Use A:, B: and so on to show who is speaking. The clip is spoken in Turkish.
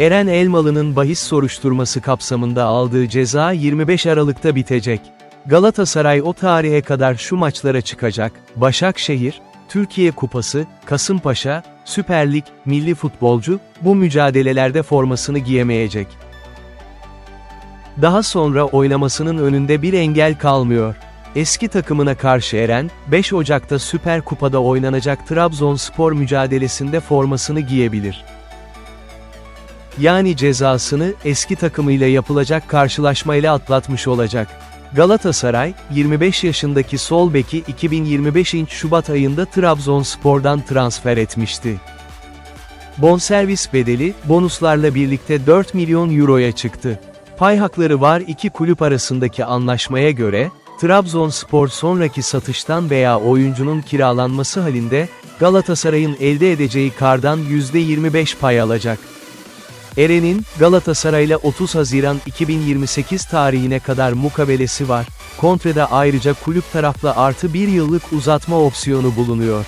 A: Eren Elmalı'nın bahis soruşturması kapsamında aldığı ceza 25 Aralık'ta bitecek. Galatasaray o tarihe kadar şu maçlara çıkacak, Başakşehir, Türkiye Kupası, Kasımpaşa, Süper Lig, milli futbolcu, bu mücadelelerde formasını giyemeyecek. Daha sonra oynamasının önünde bir engel kalmıyor. Eski takımına karşı Eren, 5 Ocak'ta Süper Kupa'da oynanacak Trabzonspor mücadelesinde formasını giyebilir. Yani cezasını eski takımıyla yapılacak karşılaşmayla atlatmış olacak. Galatasaray, 25 yaşındaki sol beki 2025 Şubat ayında Trabzonspor'dan transfer etmişti. Bonservis bedeli, bonuslarla birlikte 4 milyon euroya çıktı. Pay hakları var iki kulüp arasındaki anlaşmaya göre, Trabzonspor sonraki satıştan veya oyuncunun kiralanması halinde, Galatasaray'ın elde edeceği kardan %25 pay alacak. Eren'in, Galatasaray'la 30 Haziran 2028 tarihine kadar mukabelesi var, kontrada ayrıca kulüp taraflı artı bir yıllık uzatma opsiyonu bulunuyor.